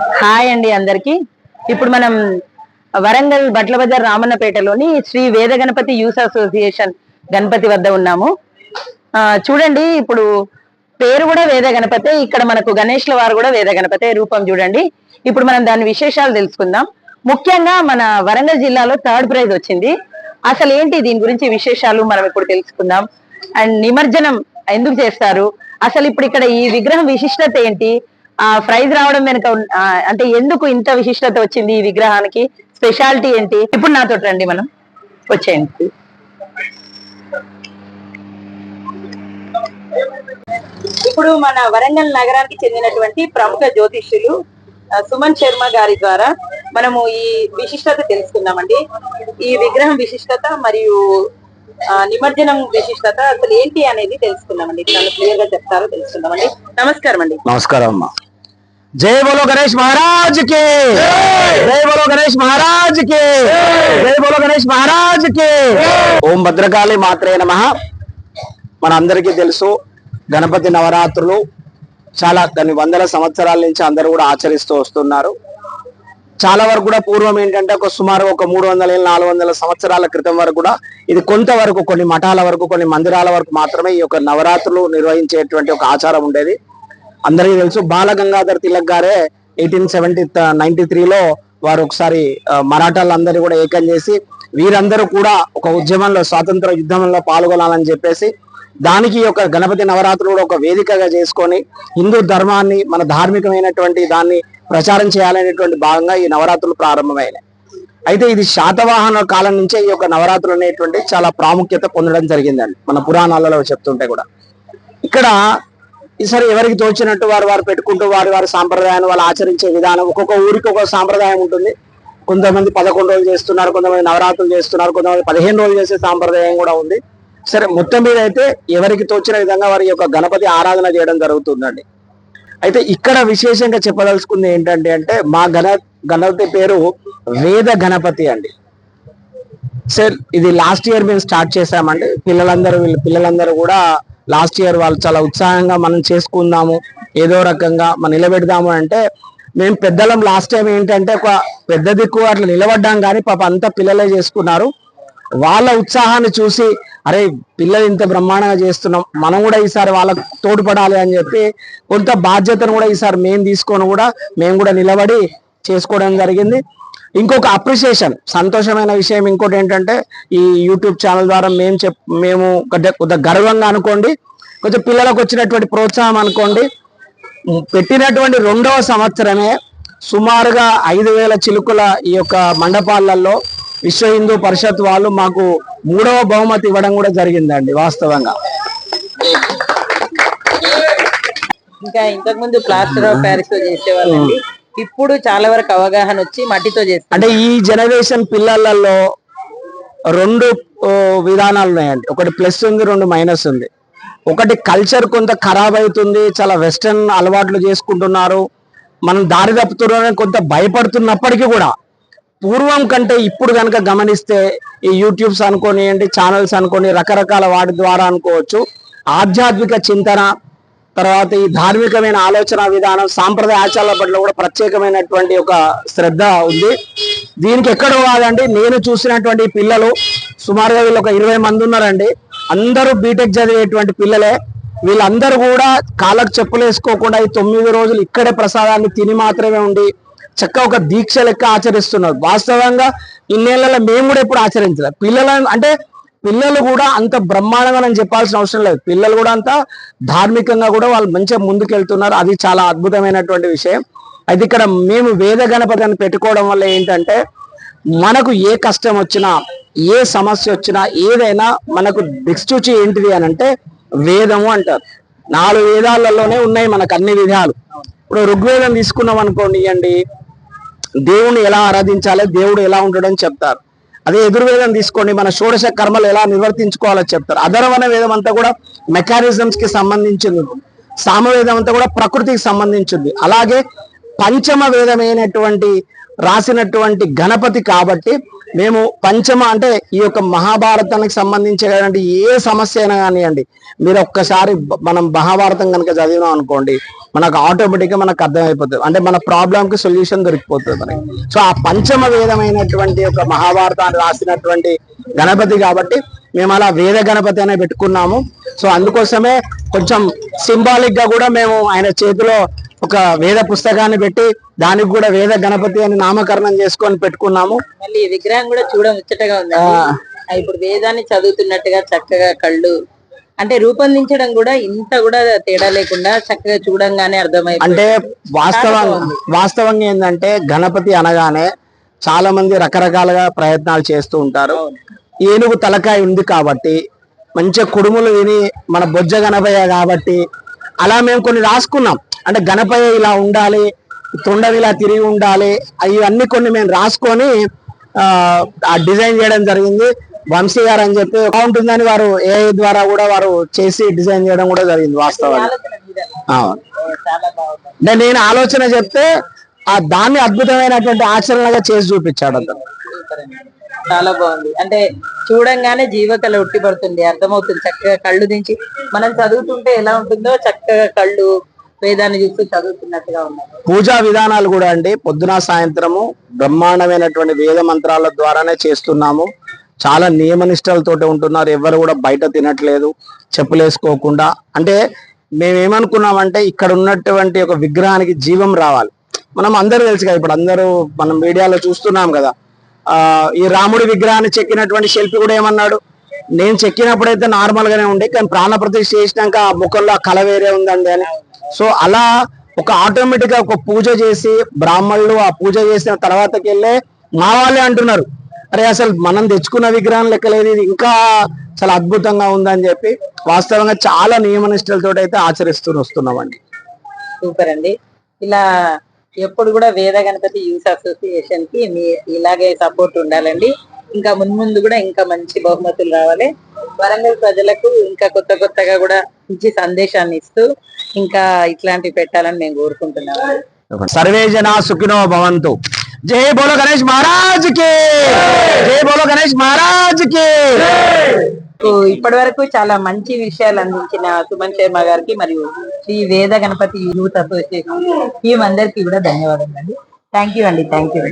Hi అండి అందరికి. ఇప్పుడు మనం వరంగల్ బట్ల బజార్ రామన్నపేటలోని శ్రీ వేద గణపతి యూత్ అసోసియేషన్ గణపతి వద్ద ఉన్నాము. ఆ, చూడండి ఇప్పుడు పేరు కూడా వేద గణపతే ఇక్కడ మనకు గణేష్ల వారు కూడా వేద గణపతే రూపం చూడండి. ఇప్పుడు మనం దాని విశేషాలు తెలుసుకుందాం. ముఖ్యంగా మన వరంగల్ జిల్లాలో థర్డ్ ప్రైజ్ వచ్చింది. అసలు ఏంటి దీని గురించి విశేషాలు మనం ఇప్పుడు తెలుసుకుందాం. అండ్ నిమజ్జనం ఎందుకు చేస్తారు? అసలు ఇప్పుడు ఇక్కడ ఈ విగ్రహం విశిష్టత ఏంటి? ఆ ప్రైజ్ రావడం వెనుక అంటే ఎందుకు ఇంత విశిష్టత వచ్చింది ఈ విగ్రహానికి? స్పెషాలిటీ ఏంటి? ఇప్పుడు నాతో రండి మనం. వచ్చేయండి. ఇప్పుడు మన వరంగల్ నగరానికి చెందినటువంటి ప్రముఖ జ్యోతిష్యులు సుమన్ శర్మ గారి ద్వారా మనము ఈ విశిష్టత తెలుసుకుందామండి. ఈ విగ్రహం విశిష్టత మరియు నిమజ్జనం విశిష్టత అసలు ఏంటి అనేది తెలుసుకుందామండి. చాలా క్లియర్గా చెప్తారో తెలుసుకుందామండి. నమస్కారం అండి నమస్కారం అమ్మా. జై బోలో గణేష్ మహారాజ్కి జై బోలో గణేష్ మహారాజ్కి జై బోలో గణేష్ మహారాజ్కి ఓం భద్రకాళి మాత్రే నమ. మన అందరికీ తెలుసు గణపతి నవరాత్రులు చాలా కొన్ని వందల సంవత్సరాల నుంచి అందరూ కూడా ఆచరిస్తూ వస్తున్నారు. చాలా వరకు కూడా పూర్వం ఏంటంటే ఒక సుమారు ఒక మూడు వందల నాలుగు వందల సంవత్సరాల క్రితం వరకు కూడా ఇది కొంతవరకు కొన్ని మఠాల వరకు కొన్ని మందిరాల వరకు మాత్రమే ఈ యొక్క నవరాత్రులు నిర్వహించేటువంటి ఒక ఆచారం ఉండేది. అందరికీ తెలుసు బాలగంగాధర్ తిలక్ గారే ఎయిటీన్ సెవెంటీ నైన్టీ త్రీలో వారు ఒకసారి uh, మరాఠాలందరినీ కూడా ఏకం చేసి వీరందరూ కూడా ఒక ఉద్యమంలో స్వాతంత్ర యుద్ధంలో పాల్గొనాలని చెప్పేసి దానికి ఒక గణపతి నవరాత్రులు కూడా ఒక వేదికగా చేసుకొని హిందూ ధర్మాన్ని మన ధార్మికమైనటువంటి దాన్ని ప్రచారం చేయాలనేటువంటి భాగంగా ఈ నవరాత్రులు ప్రారంభమైనాయి. అయితే ఇది శాతవాహన కాలం నుంచే ఈ యొక్క నవరాత్రులు అనేటువంటి చాలా ప్రాముఖ్యత పొందడం జరిగిందండి మన పురాణాలలో చెప్తుంటే కూడా. ఇక్కడ ఈసారి ఎవరికి తోచినట్టు వారు వారు పెట్టుకుంటూ వారి వారి సాంప్రదాయాన్ని వాళ్ళు ఆచరించే విధానం ఒక్కొక్క ఊరికి ఒక్కొక్క సాంప్రదాయం ఉంటుంది. కొంతమంది పదకొండు రోజులు చేస్తున్నారు కొంతమంది నవరాత్రులు చేస్తున్నారు కొంతమంది పదిహేను రోజులు చేసే సాంప్రదాయం కూడా ఉంది. సరే మొత్తం మీద అయితే ఎవరికి తోచిన విధంగా వారి యొక్క గణపతి ఆరాధన చేయడం జరుగుతుందండి. అయితే ఇక్కడ విశేషంగా చెప్పదలుచుకుంది ఏంటంటే అంటే మా గణ గణపతి పేరు వేద గణపతి అండి. సార్ ఇది లాస్ట్ ఇయర్ మేము స్టార్ట్ చేసామండి పిల్లలందరూ వీళ్ళ పిల్లలందరూ కూడా లాస్ట్ ఇయర్ వాళ్ళు చాలా ఉత్సాహంగా మనం చేసుకుందాము ఏదో రకంగా మనం నిలబెడదాము అంటే మేము పెద్దలం లాస్ట్ టైం ఏంటంటే ఒక పెద్ద దిక్కు అట్లా నిలబడ్డాం కానీ పాప అంతా పిల్లలే చేసుకున్నారు. వాళ్ళ ఉత్సాహాన్ని చూసి అరే పిల్లలు ఇంత బ్రహ్మాండంగా చేస్తున్నాం మనం కూడా ఈసారి వాళ్ళకు తోడ్పడాలి అని చెప్పి కొంత బాధ్యతను కూడా ఈసారి మేము తీసుకొని కూడా మేము కూడా నిలబడి చేసుకోవడం జరిగింది. ఇంకొక అప్రిసియేషన్ సంతోషమైన విషయం ఇంకోటి ఏంటంటే ఈ యూట్యూబ్ ఛానల్ ద్వారా మేము చెప్ మేము కొద్ది- కొద్దిగా గర్వంగా అనుకోండి కొంచెం పిల్లలకు వచ్చినటువంటి ప్రోత్సాహం అనుకోండి పెట్టినటువంటి రెండవ సంవత్సరమే సుమారుగా ఐదు వేల చిలుకుల ఈ యొక్క మండపాలలో విశ్వ హిందూ పరిషత్ వాళ్ళు మాకు మూడవ బహుమతి ఇవ్వడం కూడా జరిగిందండి వాస్తవంగా. ఇంకా ఇంతకుముందు ప్లాస్టర్ ఆఫ్ ప్యారిస్ చేసేవాళ్ళండి. ఇప్పుడు చాలా వరకు అవగాహన వచ్చి మట్టితో చేస్తారు అంటే ఈ జనరేషన్ పిల్లలలో రెండు విధానాలు ఉన్నాయండి. ఒకటి ప్లస్ ఉంది రెండు మైనస్ ఉంది. ఒకటి కల్చర్ కొంత ఖరాబ్ అవుతుంది చాలా వెస్టర్న్ అలవాట్లు చేసుకుంటున్నారు. మనం దారి తప్పుతున్నారని కొంత భయపడుతున్నప్పటికీ కూడా పూర్వం కంటే ఇప్పుడు కనుక గమనిస్తే ఈ యూట్యూబ్స్ అనుకోనియండి ఛానల్స్ అనుకోని రకరకాల వాటి ద్వారా అనుకోవచ్చు. ఆధ్యాత్మిక చింతన తర్వాత ఈ ధార్మికమైన ఆలోచన విధానం సాంప్రదాయ ఆచారాల పట్ల కూడా ప్రత్యేకమైనటువంటి ఒక శ్రద్ధ ఉంది. దీనికి ఎక్కడ కాదండి నేను చూసినటువంటి పిల్లలు సుమారుగా వీళ్ళు ఒక ఇరవై మంది ఉన్నారండి. అందరూ బీటెక్ చదివేటువంటి పిల్లలే. వీళ్ళందరూ కూడా కాళ్ళకు చెప్పులు వేసుకోకుండా ఈ తొమ్మిది రోజులు ఇక్కడే ప్రసాదాన్ని తిని మాత్రమే ఉండి చక్క ఒక దీక్ష లెక్క ఆచరిస్తున్నారు. వాస్తవంగా ఇన్నేళ్ళలో మేము కూడా ఎప్పుడు ఆచరించలేదు. పిల్లలను అంటే పిల్లలు కూడా అంత బ్రహ్మాండంగా నేను చెప్పాల్సిన అవసరం లేదు. పిల్లలు కూడా అంత ధార్మికంగా కూడా వాళ్ళు మంచిగా ముందుకెళ్తున్నారు. అది చాలా అద్భుతమైనటువంటి విషయం. అయితే ఇక్కడ మేము వేద గణపతి అని పెట్టుకోవడం వల్ల ఏంటంటే మనకు ఏ కష్టం వచ్చినా ఏ సమస్య వచ్చినా ఏదైనా మనకు దిక్సూచి ఏంటిది అని అంటే వేదము అంటారు. నాలుగు వేదాలలోనే ఉన్నాయి మనకు అన్ని విధాలు. ఇప్పుడు ఋగ్వేదం తీసుకున్నాం అనుకోండి అండి దేవుణ్ణి ఎలా ఆరాధించాలి దేవుడు ఎలా ఉంటాడని చెప్తారు. అదే ఎదుర్వేదం తీసుకోండి. మన షోడశ కర్మలు ఎలా నిర్వర్తించుకోవాలో చెప్తారు. అధర్వణ వేదం అంతా కూడా మెకానిజమ్స్కి సంబంధించింది. సామవేదం అంతా కూడా ప్రకృతికి సంబంధించింది. అలాగే పంచమ వేదమైనటువంటి రాసినటువంటి గణపతి కాబట్టి మేము పంచమ అంటే ఈ యొక్క మహాభారతానికి సంబంధించినటువంటి ఏ సమస్య అయినా కానివ్వండి మీరు ఒక్కసారి మనం మహాభారతం కనుక చదివినాం అనుకోండి మనకు ఆటోమేటిక్గా మనకు అర్థమైపోతుంది. అంటే మన ప్రాబ్లంకి సొల్యూషన్ దొరికిపోతుంది మనకి. సో ఆ పంచమ వేదమైనటువంటి ఒక మహాభారతాన్ని రాసినటువంటి గణపతి కాబట్టి మేము అలా వేద గణపతి అనే పెట్టుకున్నాము. సో అందుకోసమే కొంచెం సింబాలిక్గా కూడా మేము ఆయన చేతిలో ఒక వేద పుస్తకాన్ని పెట్టి దానికి కూడా వేద గణపతి అని నామకరణం చేసుకొని పెట్టుకున్నాము. మళ్ళీ విగ్రహం కూడా చూడ ముచ్చటగా ఉంది. ఇప్పుడు వేదాన్ని చదువుతున్నట్టుగా చక్కగా కళ్ళు అంటే రూపొందించడం కూడా ఇంత కూడా తేడా లేకుండా చక్కగా చూడంగానే అర్థమైపోయింది. అంటే వాస్తవంగా వాస్తవంగా ఏంటంటే గణపతి అనగానే చాలా మంది రకరకాలుగా ప్రయత్నాలు చేస్తూ ఉంటారు. ఏనుగు తలకాయ ఉంది కాబట్టి మంచిగా కుడుములు విని మన బొజ్జ గణపయ్య కాబట్టి అలా మేము కొన్ని రాసుకున్నాం. అంటే గణపయ్య ఇలా ఉండాలి తొండం ఇలా తిరిగి ఉండాలి ఇవన్నీ కొన్ని మేము రాసుకొని ఆ డిజైన్ చేయడం జరిగింది. వంశీ గారు అని చెప్పి బాగుంటుందని వారు ఏ ద్వారా కూడా వారు చేసి డిజైన్ చేయడం కూడా జరిగింది బాగుంది. అంటే నేను ఆలోచన చెప్తే ఆ దాన్ని అద్భుతమైనటువంటి ఆచరణగా చేసి చూపించాడు అతను. చాలా బాగుంది. అంటే చూడంగానే జీవకళ ఉట్టి పడుతుంది అర్థమవుతుంది. చక్కగా కళ్ళు దించి మనం చదువుతుంటే ఎలా ఉంటుందో చక్కగా కళ్ళు వేదాన్ని చూస్తూ చదువుతున్నట్టుగా ఉన్నారు. పూజా విధానాలు కూడా అండి. పొద్దున సాయంత్రము బ్రహ్మాండమైనటువంటి వేద మంత్రాల ద్వారానే చేస్తున్నాము. చాలా నియమనిష్టలతోటి ఉంటున్నారు. ఎవరు కూడా బయట తినట్లేదు చెప్పులేసుకోకుండా. అంటే మేమేమనుకున్నామంటే ఇక్కడ ఉన్నటువంటి ఒక విగ్రహానికి జీవం రావాలి. మనం అందరూ తెలుసు కదా ఇప్పుడు అందరూ మనం మీడియాలో చూస్తున్నాం కదా. ఆ ఈ రాముడి విగ్రహాన్ని చెక్కినటువంటి శిల్పి కూడా ఏమన్నాడు? నేను చెక్కినప్పుడైతే నార్మల్ గానే ఉండే కానీ ప్రాణ ప్రతిష్ఠ చేసినాక ఆ ముఖంలో ఆ కళ వేరే ఉందండి అని. సో అలా ఒక ఆటోమేటిక్గా ఒక పూజ చేసి బ్రాహ్మణులు ఆ పూజ చేసిన తర్వాతకి వెళ్ళే మా వాళ్ళే అంటున్నారు. అరే అసలు మనం తెచ్చుకున్న విగ్రహం లెక్కలేదు ఇది ఇంకా చాలా అద్భుతంగా ఉందని చెప్పి వాస్తవంగా చాలా నియమనిష్టలతో అయితే ఆచరిస్తూ వస్తున్నామండి. సూపర్ అండి. ఇలా ఎప్పుడు కూడా వేద గణపతి యూత్ అసోసియేషన్కి మీ ఇలాగే సపోర్ట్ ఉండాలండి. ఇంకా మున్ముందు కూడా ఇంకా మంచి బహుమతులు రావాలి. వరంగల్ ప్రజలకు ఇంకా కొత్త కొత్తగా కూడా మంచి సందేశాన్ని ఇస్తూ ఇంకా ఇట్లాంటివి పెట్టాలని మేము కోరుకుంటున్నాము. సర్వే జనా సుఖినో భవంతు. జై బోలో గణేష్ మహారాజ్కి జై బోలో గణేష్ మహారాజ్కి ఇప్పటి వరకు చాలా మంచి విషయాలు అందించిన సుమన్ శర్మ గారికి మరియు శ్రీ వేద గణపతి యూత్ అసోసియేషన్ టీం అందరికీ కూడా ధన్యవాదాలు అండి. థ్యాంక్ యూ అండి. Thank you